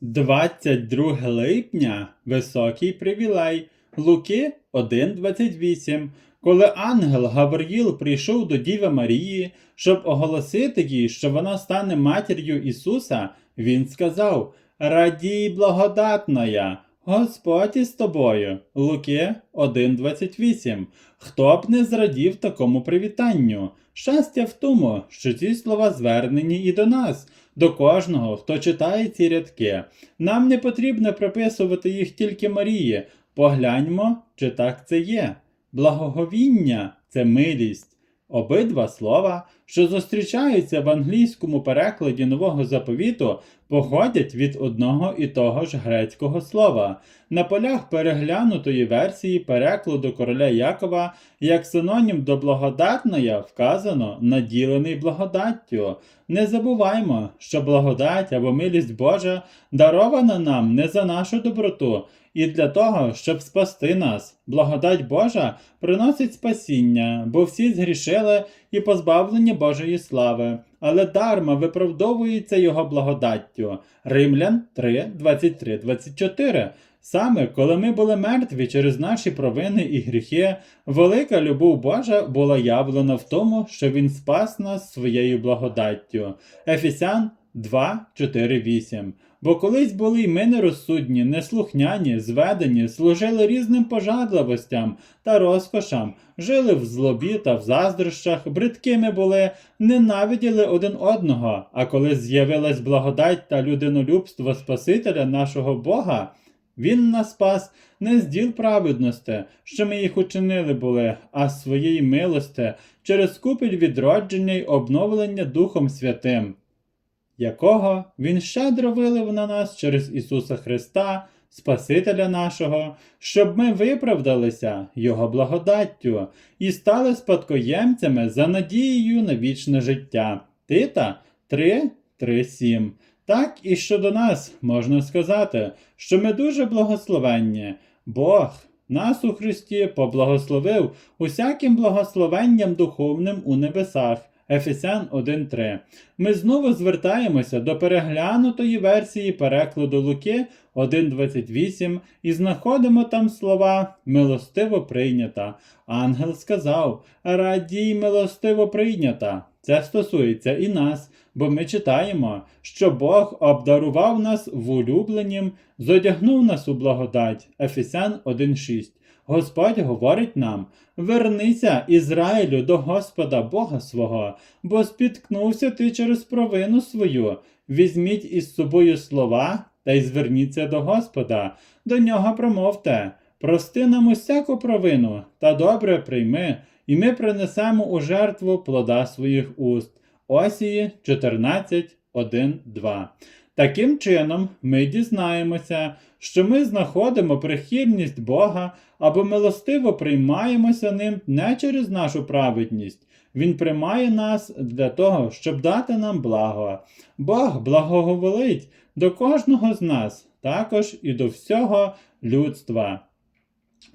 22 липня високий привілей. Луки 1.28. Коли ангел Гавриїл прийшов до Діви Марії, щоб оголосити їй, що вона стане матір'ю Ісуса, він сказав: Радій благодатная, Господь із тобою. Луки 1.28. Хто б не зрадів такому привітанню? Щастя в тому, що ці слова звернені і до нас, до кожного, хто читає ці рядки. Нам не потрібно приписувати їх тільки Марії. Погляньмо, чи так це є. Благоговіння це милість. Обидва слова, що зустрічаються в англійському перекладі нового заповіту, походять від одного і того ж грецького слова. На полях переглянутої версії перекладу короля Якова як синонім до благодатная вказано наділений благодаттю. Не забуваймо, що благодать або милість Божа дарована нам не за нашу доброту, і для того, щоб спасти нас. Благодать Божа приносить спасіння, бо всі згрішили і позбавлені Божої слави, але дарма виправдовується Його благодаттю. Римлян 3, 23, 24. Саме коли ми були мертві через наші провини і гріхи, велика любов Божа була явлена в тому, що Він спас нас своєю благодаттю. Ефесян 2, 4, 8. Бо колись були й ми нерозсудні, неслухняні, зведені, служили різним пожадливостям та розкошам, жили в злобі та в заздрощах, бридкими були, ненавиділи один одного. А коли з'явилась благодать та людинолюбство Спасителя нашого Бога, він нас спас не з діл праведності, що ми їх учинили були, а з своєї милости, через купіль відродження й обновлення Духом Святим, якого Він щедро вилив на нас через Ісуса Христа, Спасителя нашого, щоб ми виправдалися Його благодаттю і стали спадкоємцями за надією на вічне життя. Тита 3, 3, 7. Так і щодо нас можна сказати, що ми дуже благословенні. Бог нас у Христі поблагословив усяким благословенням духовним у небесах. Ефесян 1.3. Ми знову звертаємося до переглянутої версії перекладу Луки 1.28 і знаходимо там слова милостиво прийнята. Ангел сказав: Радій милостиво прийнята. Це стосується і нас, бо ми читаємо, що Бог обдарував нас в улюбленім, зодягнув нас у благодать. Ефесян 1.6. Господь говорить нам: Вернися, Ізраїлю, до Господа Бога свого, бо спіткнувся ти через провину свою. Візьміть із собою слова та й зверніться до Господа, до нього промовте. Прости нам усяку провину та добре прийми, і ми принесемо у жертву плода своїх уст. Осії 14, 1, 2. Таким чином, ми дізнаємося, що ми знаходимо прихильність Бога або милостиво приймаємося ним не через нашу праведність. Він приймає нас для того, щоб дати нам благо. Бог благоговолить до кожного з нас, також і до всього людства.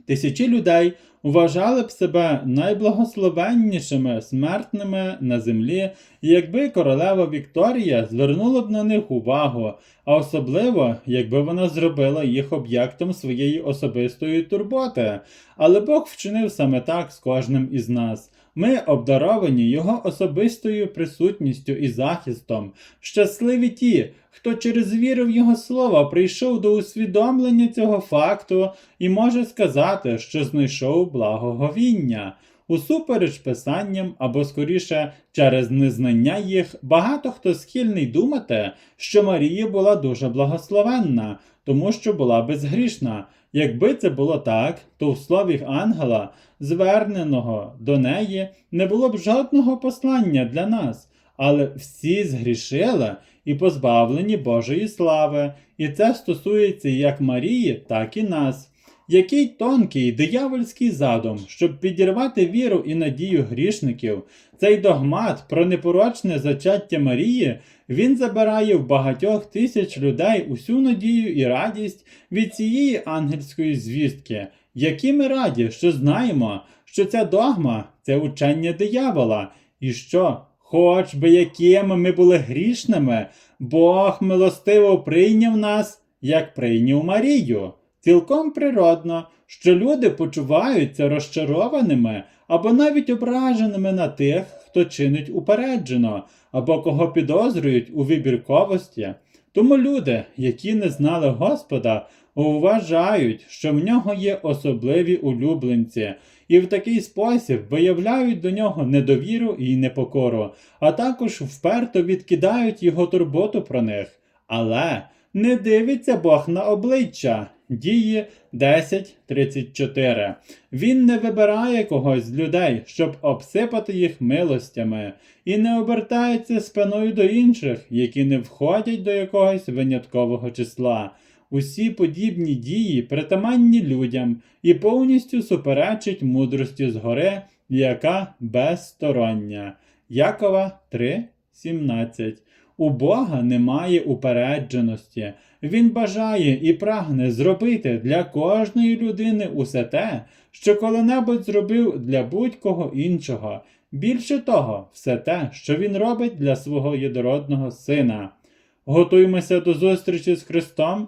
Тисячі людей вважали б себе найблагословеннішими смертними на землі, якби королева Вікторія звернула б на них увагу, а особливо, якби вона зробила їх об'єктом своєї особистої турботи. Але Бог вчинив саме так з кожним із нас. Ми обдаровані Його особистою присутністю і захистом. Щасливі ті, хто через віру в Його слово прийшов до усвідомлення цього факту і може сказати, що знайшов благоговіння. Усупереч писанням, або скоріше через незнання їх, багато хто схильний думати, що Марія була дуже благословенна, тому що була безгрішна. Якби це було так, то в слові ангела, зверненого до неї, не було б жодного послання для нас, але всі згрішили і позбавлені Божої слави, і це стосується як Марії, так і нас. Який тонкий диявольський задум, щоб підірвати віру і надію грішників, цей догмат про непорочне зачаття Марії, він забирає в багатьох тисяч людей усю надію і радість від цієї ангельської звістки, які ми раді, що знаємо, що ця догма це учення диявола, і що Хоч би якими ми були грішними, Бог милостиво прийняв нас, як прийняв Марію. Цілком природно, що люди почуваються розчарованими або навіть ображеними на тих, хто чинить упереджено, або кого підозрюють у вибірковості. Тому люди, які не знали Господа, вважають, що в нього є особливі улюбленці, і в такий спосіб виявляють до нього недовіру і непокору, а також вперто відкидають його турботу про них. Але не дивиться Бог на обличчя. Дії 10.34. Він не вибирає когось з людей, щоб обсипати їх милостями, і не обертається спиною до інших, які не входять до якогось виняткового числа. Усі подібні дії притаманні людям і повністю суперечать мудрості згори, яка безстороння. Якова 3.17 У Бога немає упередженості. Він бажає і прагне зробити для кожної людини усе те, що коли-небудь зробив для будь-кого іншого. Більше того, все те, що він робить для свого єдородного сина. Готуємося до зустрічі з Христом